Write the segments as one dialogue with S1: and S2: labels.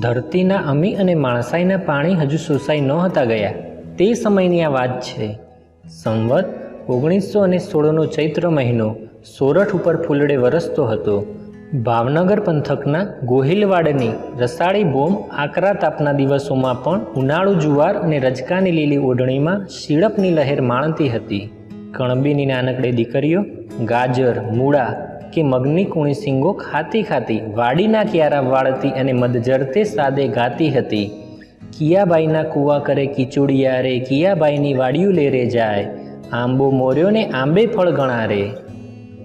S1: ધરતીના અમી અને માણસાઈના પાણી હજુ શોષાઈ ન હતા ગયા. તે સમયની આ વાત છે. સંવત ઓગણીસો અને સોળનો ચૈત્ર મહિનો સોરઠ ઉપર ફૂલડે વરસતો હતો. ભાવનગર પંથકના ગોહિલવાડની રસાળી બોમ આકરા તાપના દિવસોમાં પણ ઉનાળુ જુવાર અને રજકાની લીલી ઓઢણીમાં શીળપની લહેર માણતી હતી. કણબીની નાનકડી દીકરીઓ, ગાજર, મૂળા કે મગની કુણી સિંગો ખાતી ખાતી વાડીના ક્યારા વાળતી અને મદજરતે સાદે ગાતી હતી. કિયાબાઈના કુવા કરે કિચુડિયા રે, કિયાબાઈની વાડિયું લે રે જાય. આંબો મોર્યો ને આંબે ફળ ગણા રે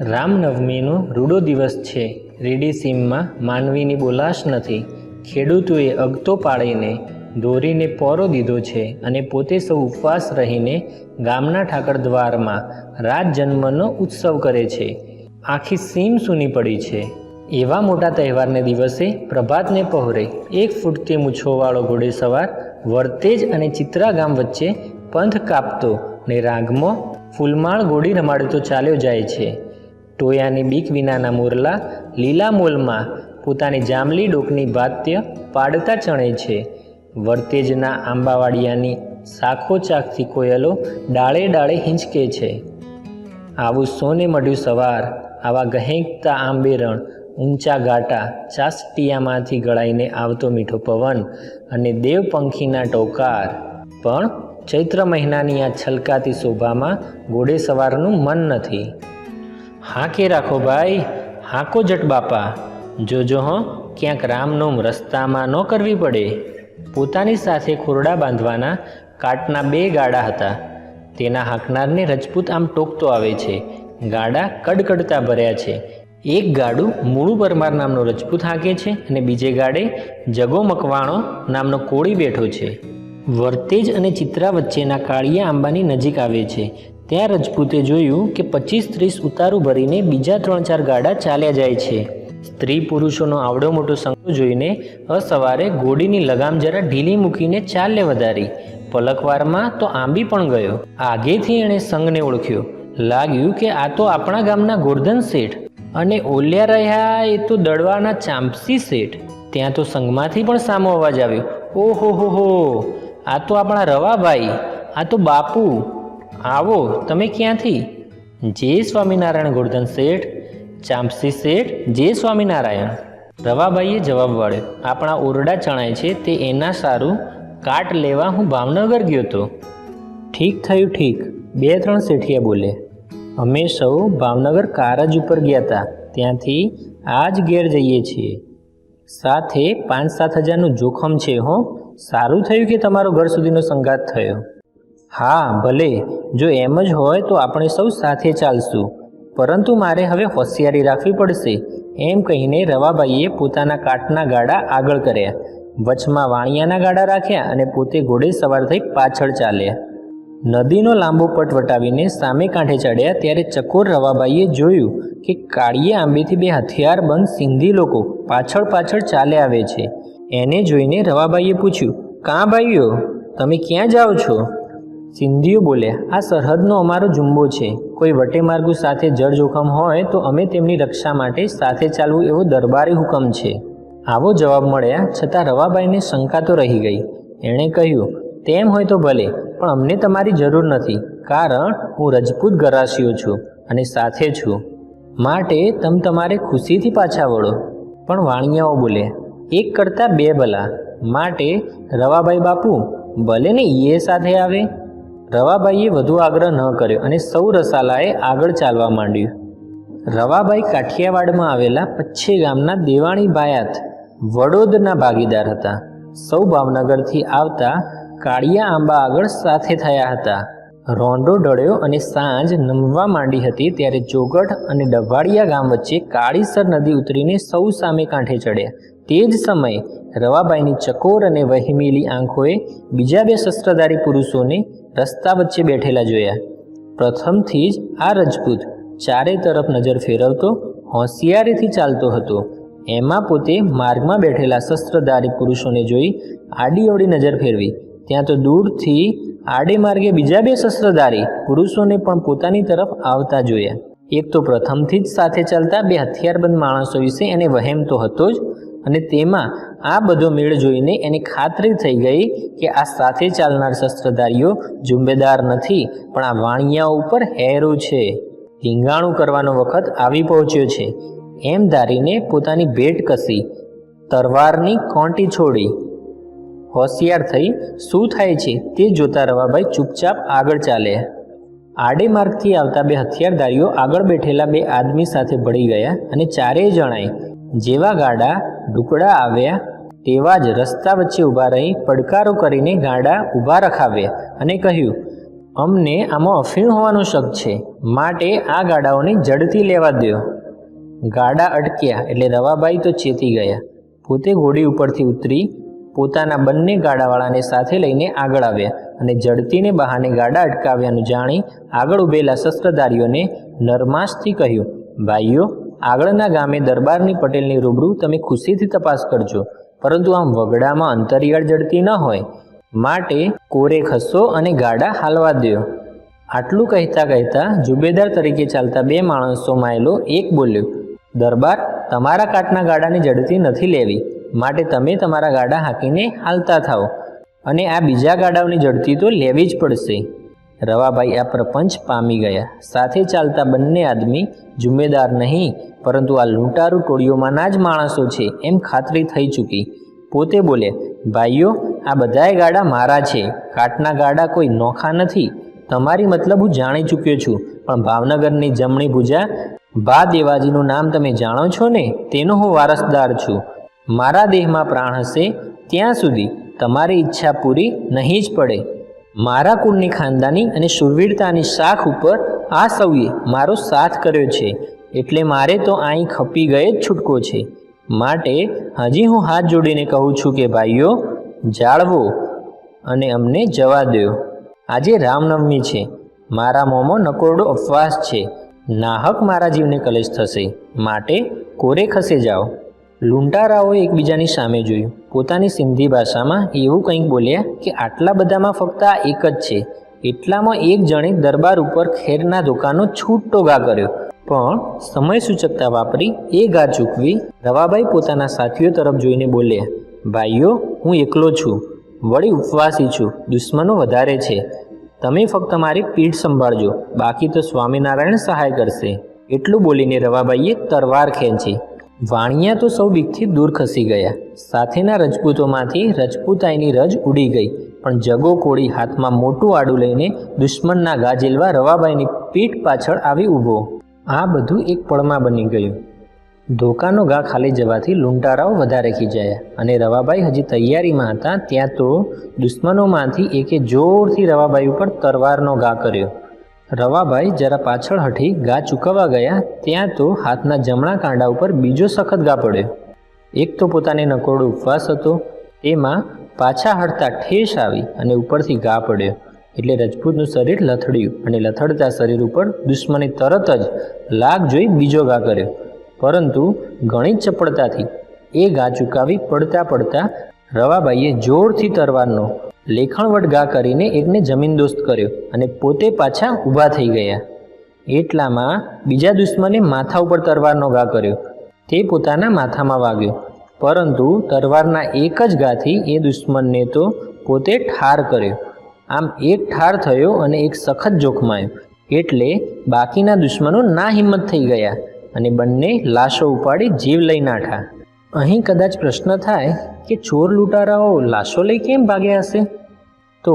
S1: રામનવમીનો રૂડો દિવસ છે. રેડી સીમમાં માનવીની બોલાશ નથી. ખેડૂતોએ અગતો પાડીને દોરીને પોરો દીધો છે અને પોતે સૌ ઉપવાસ રહીને ગામના ઠાકર દ્વારમાં રાત જન્મનો ઉત્સવ કરે છે. આખી સીમ સૂની પડી છે. એવા મોટા તહેવારને દિવસે પ્રભાતને પહોરે એક ફૂટથી મૂછોવાળો ઘોડેસવાર વર્તેજ અને ચિત્રા ગામ વચ્ચે પંથ કાપતો ને રાગમાં ફૂલમાળ ગોળી રમાડતો ચાલ્યો જાય છે. ટોયાની બીક વિનાના મોરલા લીલા મોલમાં પોતાની જાંબલી ડોકની ભાત્ય પાડતા ચણે છે. વર્તેજના આંબાવાડિયાની શાખો ચાકથી કોયલો ડાળે ડાળે હિંચકે છે. આવું સોને મળ્યું સવાર આવા ગહેંકતા આંબેરણ ઊંચા ગાટા ચાસટિયામાંથી ગળાઈને આવતો મીઠો પવન અને દેવપંખીના ટોકાર. પણ ચૈત્ર મહિનાની આ છલકાતી શોભામાં ઘોડે સવારનું મન નથી. હાકે રાખો ભાઈ, હાંકો જટ બાપા, જોજો હો, ક્યાંક રામનોમ રસ્તામાં ન કરવી પડે. પોતાની સાથે ખોરડા બાંધવાના કાટના બે ગાડા હતા. તેના હાંકનારને રજપૂત આમ ટોકતો આવે છે ગાડા કડકડતા ભર્યા છે. એક ગાડું મૂળું પરમાર નામનો રજપૂત હાકે છે અને બીજે ગાડે જગો મકવાણો નામનો કોળી બેઠો છે. વર્તેજ અને ચિત્રા વચ્ચેના કાળિયા આંબાની નજીક આવે છે. ત્યાં રજપૂતે જોયું કે પચીસ ત્રીસ ઉતારું ભરીને બીજા ત્રણ ચાર ગાડા ચાલ્યા જાય છે. સ્ત્રી પુરુષોનો આવડો મોટો સંઘ જોઈને અસવારે ઘોડીની લગામ જરા ઢીલી મૂકીને ચાલે વધારી. પલકવારમાં તો આંબી પણ ગયો. આગેથી એણે સંઘને ઓળખ્યો. લાગ્યું કે આ તો આપણા ગામના ગોરધન શેઠ અને ઓલ્યા રહ્યા એ તો દડવાના ચાંપસી શેઠ. ત્યાં તો સંઘમાંથી પણ સામો અવાજ આવ્યો. ઓહો, હો હો, આ તો આપણા રવાભાઈ, આ તો બાપુ. આવો, તમે ક્યાંથી? જય સ્વામિનારાયણ ગોરધન શેઠ. ચાંપસી શેઠ, જય સ્વામિનારાયણ. રવાભાઈએ જવાબ વાળ્યો. આપણા ઓરડા ચણાય છે, તે એના સારું. કાટ લેવા હું ભાવનગર ગયો તો. ઠીક થયું, ઠીક. બે, ત્રણ શેઠિયા બોલે. અમે સૌ ભાવનગર કારજ ઉપર ગયા હતા. ત્યાંથી આ જ ઘેર જઈએ છીએ. સાથે પાંચ સાત હજારનું જોખમ છે, હો. સારું થયું કે તમારો ઘર સુધીનો સંઘાત થયો? હા, ભલે. જો એમ જ હોય તો આપણે સૌ સાથે ચાલશું. પરંતુ મારે હવે હોશિયારી રાખવી પડશે. એમ કહીને રવાબાઈએ પોતાના કાટના ગાડા આગળ કર્યા. વચમાં વાણિયાના ગાડા રાખ્યા અને પોતે ઘોડે સવાર થઈ પાછળ ચાલ્યા. નદીનો લાંબો પટ વટાવીને સામે કાંઠે ચડ્યા ત્યારે ચકોર રવાબાઈએ જોયું કે કાળીએ આંબેથી બે હથિયાર બંધ સિંધી લોકો પાછળ પાછળ ચાલે આવે છે. એને જોઈને રવાબાઈએ પૂછ્યું, કાં ભાઈઓ, તમે ક્યાં જાઓ છો? સિંધીઓ બોલ્યા, આ સરહદનો અમારો જુંબો છે. કોઈ વટેમાર્ગુ સાથે જળ જોખમ હોય તો અમે તેમની રક્ષા માટે સાથે ચાલવું એવો દરબારી હુકમ છે. આવો જવાબ મળ્યા, છતાં રવાબાઈને શંકા તો રહી ગઈ. એણે કહ્યું, તેમ હોય તો ભલે પણ અમને તમારી જરૂર નથી, કારણ હું રજપૂત ગરાસીઓ છું અને સાથે છું. માટે તમ તમારે ખુશીથી પાછા વળો. પણ વાણિયાઓ બોલે, એક કરતાં બે ભલા. માટે રવાભાઈ બાપુ, ભલે ને એ સાથે આવે. રવાભાઈએ વધુ આગ્રહ ન કર્યો અને સૌ રસાલાએ આગળ ચાલવા માંડ્યું. રવાભાઈ કાઠિયાવાડમાં આવેલા પચ્છે ગામના દેવાણી ભાયાત વડોદના ભાગીદાર હતા. સૌ ભાવનગરથી આવતા કાળિયા આંબા આગળ સાથે થયા હતા. રોંડો ઢળ્યો અને સાંજ નમવા માંડી હતી ત્યારે ચોગઠ અને ડભાડિયા ગામ વચ્ચે કાળીસર નદી ઉતરીને સૌ સામે કાંઠે ચડ્યા. તે જ સમયે રવાબાઈની ચકોર અને વહેમેલી આંખોએ બીજા બે શસ્ત્રધારી પુરુષોને રસ્તા વચ્ચે બેઠેલા જોયા. પ્રથમથી જ આ રજપૂત ચારે તરફ નજર ફેરવતો, હોશિયારીથી ચાલતો હતો. એમાં પોતે માર્ગમાં બેઠેલા શસ્ત્રધારી પુરુષોને જોઈ આડી અવળી નજર ફેરવી. ત્યાં તો દૂરથી આડે માર્ગે બીજા બે શસ્ત્રધારી પુરુષોને પણ પોતાની તરફ આવતા જોયા. એક તો પ્રથમથી જ સાથે ચાલતા બે હથિયારબંધ માણસો વિશે એને વહેમ તો હતો જ અને તેમાં આ બધો મેળ જોઈને એને ખાતરી થઈ ગઈ કે આ સાથે ચાલનાર શસ્ત્રધારીઓ જુંબેદાર નથી, પણ આ વાણિયા ઉપર હેરું છે. ધીંગાણું કરવાનો વખત આવી પહોંચ્યો છે. એમ ધારીને પોતાની ભેટ કસી, તરવારની કોંટી છોડી હોશિયાર થઈ શું થાય છે તે જોતા રવાભાઈ ચૂપચાપ આગળ ચાલ્યા આડે માર્ગથી આવતા બે હથિયારધારીઓ આગળ બેઠેલા બે આદમી સાથે ભળી ગયા અને ચારેય જણાએ જેવા ગાડા, ઢુકડા આવ્યા, તેવા જ રસ્તા વચ્ચે ઊભા રહી પડકારો કરીને ગાડા ઊભા રખાવ્યા અને કહ્યું, અમને આમાં અફીણ હોવાનો શક છે. માટે આ ગાડાઓને જડથી લેવા દો ગાડા અટક્યા એટલે રવાબાઈ તો ચેતી ગયા. પોતે ઘોડી ઉપરથી ઉતરી પોતાના બંને ગાડાવાળાને સાથે લઈને આગળ આવ્યા અને જડતીને બહાને ગાડા અટકાવ્યાનું જાણી આગળ ઊભેલા શસ્ત્રધારીઓને નરમાશથી કહ્યું, ભાઈઓ, આગળના ગામે દરબારની પટેલની રૂબરૂ તમે ખુશીથી તપાસ કરજો, પરંતુ આમ વગડામાં અંતરિયાળ જડતી ન હોય. માટે કોરે ખસો અને ગાડા હાલવા દો આટલું કહેતા કહેતા જુબેદાર તરીકે ચાલતા બે માણસો માયેલો એક બોલ્યો, દરબાર, તમારા કાટના ગાડાની જડતી નથી લેવી. માટે તમે તમારા ગાડા હાંકીને હાલતા થાઓ. અને આ બીજા ગાડાઓની જડતી તો લેવી જ પડશે. રવાભાઈ આ પ્રપંચ પામી ગયા. સાથે ચાલતા બંને આદમી જુમેદાર નહીં, પરંતુ આ લૂંટારૂ ટોળીઓમાંના જ માણસો છે એમ ખાતરી થઈ ચૂકી. પોતે બોલે, ભાઈઓ, આ બધાએ ગાડા મારા છે. કાટના ગાડા કોઈ નોખા નથી. તમારી મતલબ હું જાણી ચૂક્યો છું. પણ ભાવનગરની જમણી ભુજા ભા દેવાજીનું નામ તમે જાણો છો ને? તેનો હું વારસદાર છું. મારા દેહમાં પ્રાણ હશે, ત્યાં સુધી તમારી ઈચ્છા પૂરી નહીં જ પડે. મારા કુળની ખાનદાની અને શુરવીરતાની શાખ ઉપર આ સૌએ મારો સાથ કર્યો છે, એટલે મારે તો અહીં ખપી ગયે જ છૂટકો છે. માટે હજી હું હાથ જોડીને કહું છું કે ભાઈઓ, જાળવો અને અમને જવા દો આજે રામનવમી છે. મારા મોંમાં નકોરડો અપવાસ છે. નાહક મારા જીવને કલેશ થશે. માટે કોરે ખસે જાઓ. લૂંટારાઓએ એકબીજાની સામે જોયું. પોતાની સિંધી ભાષામાં એવું કંઈક બોલ્યા કે આટલા બધામાં ફક્ત આ એક જ છે. એટલામાં એક જણે દરબાર ઉપર ખેરના ધોકાનો છૂટો ગા કર્યો. પણ સમય સૂચકતા વાપરી એ ગા ચૂકવી રવાભાઈ પોતાના સાથીઓ તરફ જોઈને બોલ્યા, ભાઈઓ, હું એકલો છું. વળી ઉપવાસી છું. દુશ્મનો વધારે છે. તમે ફક્ત મારી પીઠ સંભાળજો. બાકી તો સ્વામિનારાયણ સહાય કરશે. એટલું બોલીને રવાભાઈએ તરવાર ખેંચી. વાણિયા તો સૌ બીકથી દૂર ખસી ગયા. સાથેના રજપૂતોમાંથી રજપૂતાઈની રજ ઉડી ગઈ. પણ જગો કોળી હાથમાં મોટું આડું લઈને દુશ્મનના ગાજેલવા રવાભાઈની પીઠ પાછળ આવી ઊભો. આ બધું એક પળમાં બની ગયું. ધોકાનો ઘા ખાલી જવાથી લૂંટારાઓ વધારે ખીજાયા અને રવાભાઈ હજી તૈયારીમાં હતા, ત્યાં તો દુશ્મનોમાંથી એકે જોરથી રવાભાઈ ઉપર તરવારનો ઘા કર્યો. રવાભાઈ જરા પાછળ હટી ગા ચૂકવવા ગયા ત્યાં તો હાથના જમણા કાંડા ઉપર બીજો સખત ગા પડ્યો. એક તો પોતાને નકોડો ઉપવાસ હતો, તેમાં પાછા હટતા ઠેસ આવી અને ઉપરથી ગા પડ્યો. એટલે રજપૂતનું શરીર લથડ્યું અને લથડતા શરીર ઉપર દુશ્મને તરત જ લાગ જોઈ બીજો ગા કર્યો. પરંતુ ઘણી ચપળતાથી એ ગા ચૂકાવી પડતા પડતા રવાભાઈએ જોરથી તરવારનો લેખણવટ ગા કરીને એકને જમીનદોસ્ત કર્યો અને પોતે પાછા ઊભા થઈ ગયા. એટલામાં બીજા દુશ્મને માથા ઉપર તરવારનો ઘા કર્યો. તે પોતાના માથામાં વાગ્યો. પરંતુ તરવારના એક જ ગાથી એ દુશ્મનને તો પોતે ઠાર કર્યો. આમ એક ઠાર થયો અને એક સખત જોખમાયો. એટલે બાકીના દુશ્મનો ના હિંમત થઈ ગયા અને બંને લાશો ઉપાડી જીવ લઈ નાઠા અહીં કદાચ પ્રશ્ન થાય કે ચોર લૂંટારાઓ લાશો લઈ કેમ ભાગ્યા હશે? તો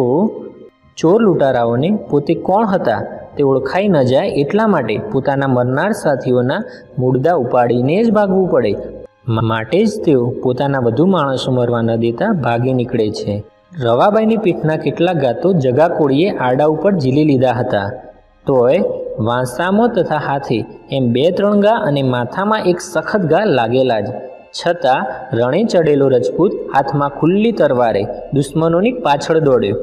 S1: ચોર લૂંટારાઓને પોતે કોણ હતા તે ઓળખાઈ ન જાય એટલા માટે પોતાના મરનાર સાથીઓના મુર્દા ઉપાડીને જ ભાગવું પડે. માટે જ તેઓ પોતાના વધુ માણસો મરવા ન દેતા ભાગી નીકળે છે. રવાબાઈની પીઠના કેટલાક ગાતો જગા કોળીએ આડા ઉપર ઝીલી લીધા હતા. તોય વાંસામાં તથા હાથે એમ બે ત્રણ ગા અને માથામાં એક સખત ગા લાગેલા જ. છતાં રણે ચડેલો રજપૂત હાથમાં ખુલ્લી તરવારે દુશ્મનોની પાછળ દોડ્યો.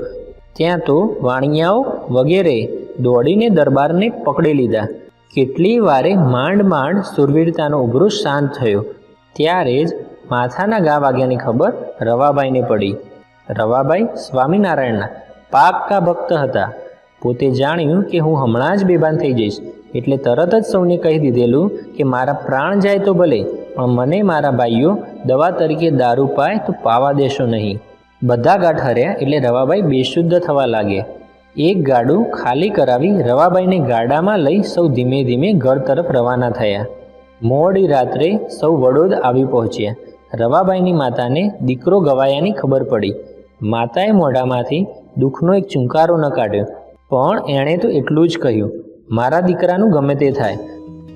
S1: ત્યાં તો વાણિયાઓ વગેરે દોડીને દરબારને પકડી લીધા. કેટલી વારે માંડ માંડ સુરવીરતાનો ઉભરો શાંત થયો. ત્યારે જ માથાના ગા વાગ્યાની ખબર રવાબાઈને પડી. રવાબાઈ સ્વામિનારાયણના પાક્કા ભક્ત હતા. પોતે જાણ્યું કે હું હમણાં જ બેભાન થઈ જઈશ. એટલે તરત જ સૌને કહી દીધેલું કે મારા પ્રાણ જાય તો ભલે. પણ મને મારા ભાઈઓ દવા તરીકે દારૂ પાય તો પાવા દેશો નહીં. બધા ગાંઠ હર્યા એટલે રવાભાઈ બેશુદ્ધ થવા લાગ્યા એક ગાડું ખાલી કરાવી રવાભાઈને ગાડામાં લઈ સૌ ધીમે ધીમે ઘર તરફ રવાના થયા. મોડી રાત્રે સૌ વડોદ આવી પહોંચ્યા. રવાભાઈની માતાને દીકરો ગવાયાની ખબર પડી. માતાએ મોઢામાંથી દુઃખનો એક ચુંકારો ન કાઢ્યો. પણ એણે તો એટલું જ કહ્યું, મારા દીકરાનું ગમે તે થાય.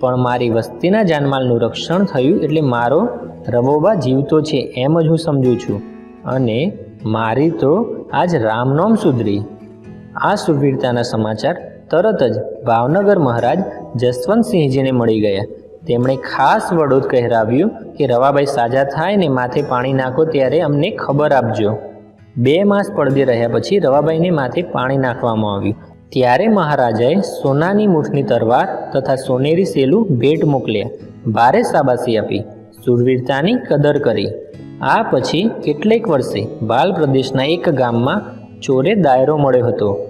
S1: પણ મારી વસ્તીના જાનમાલનું રક્ષણ થયું એટલે મારો રવોબા જીવતો છે એમ જ હું સમજું છું. અને મારી તો આજ રામનોમ સુધરી. આ સુવીરતાના સમાચાર તરત જ ભાવનગર મહારાજ જસવંતસિંહજીને મળી ગયા. તેમણે ખાસ વડોદ કહેરાવ્યું કે, રવાભાઈ સાજા થાય ને માથે પાણી નાખો ત્યારે અમને ખબર આપજો. બે માસ પડદે રહ્યા પછી રવાભાઈને માથે પાણી નાખવામાં આવ્યું. ત્યારે મહારાજાએ સોનાની મૂઠની તરવાર તથા સોનેરી સેલું ભેટ મોકલ્યા. ભારે શાબાશી આપી. સુરવીરતાની કદર કરી. આ પછી કેટલેક વર્ષે બાલ પ્રદેશના એક ગામમાં ચોરે દાયરો મળ્યો હતો.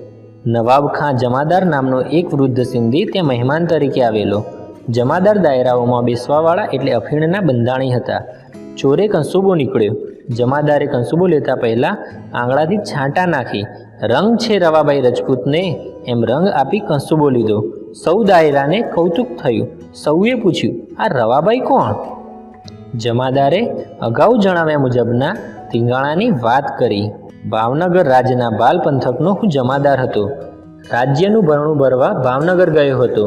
S1: નવાબ ખાં જમાદાર નામનો એક વૃદ્ધ સિંધી ત્યાં મહેમાન તરીકે આવેલો. જમાદાર દાયરાઓમાં બેસવાવાળા એટલે અફીણના બંધાણી હતા. ચોરે કંસુબો નીકળ્યો. જમાદારે કંસુબો લેતા પહેલાં આંગળાથી છાંટા નાખી. રંગ છે રવાભાઈ રજપૂતને. એમ રંગ આપી કંસુબો લીધો. સૌ દાયરાને કૌતુક થયું. સૌએ પૂછ્યું, આ રવાભાઈ કોણ? જમાદારે અગાઉ જણાવ્યા મુજબના ધીંગાણાની વાત કરી. ભાવનગર રાજ્યના બાલ પંથકનો હું જમાદાર હતો. રાજ્યનું ભરણું ભરવા ભાવનગર ગયો હતો.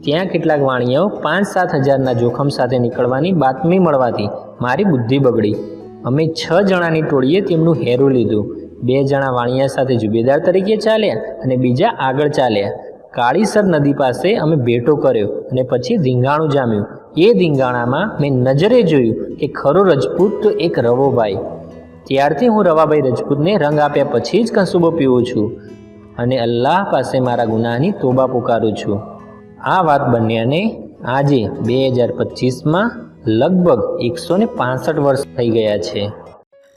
S1: ત્યાં કેટલાક વાણિયાઓ પાંચ સાત હજારના જોખમ સાથે નીકળવાની બાતમી મળવાથી મારી બુદ્ધિ બગડી. અમે છ જણાની ટોળીએ તેમનું હેરું લીધું. બે જણા વાણિયા સાથે જુબેદાર તરીકે ચાલ્યા અને બીજા આગળ ચાલ્યા. કાળીસર નદી પાસે અમે ભેટો કર્યો અને પછી ધીંગાણું જામ્યું. એ ધીંગાણામાં મેં નજરે જોયું કે ખરો રજપૂત તો એક રવોભાઈ. ત્યારથી હું રવાભાઈ રજપૂતને રંગ આપ્યા પછી જ કંસુબો પીવું છું અને અલ્લાહ પાસે મારા ગુનાહની તોબા પુકારું છું. આ વાત બન્યાને આજે બે હજાર પચીસમાં લગભગ એકસો ને પાસઠ વર્ષ થઈ ગયા છે.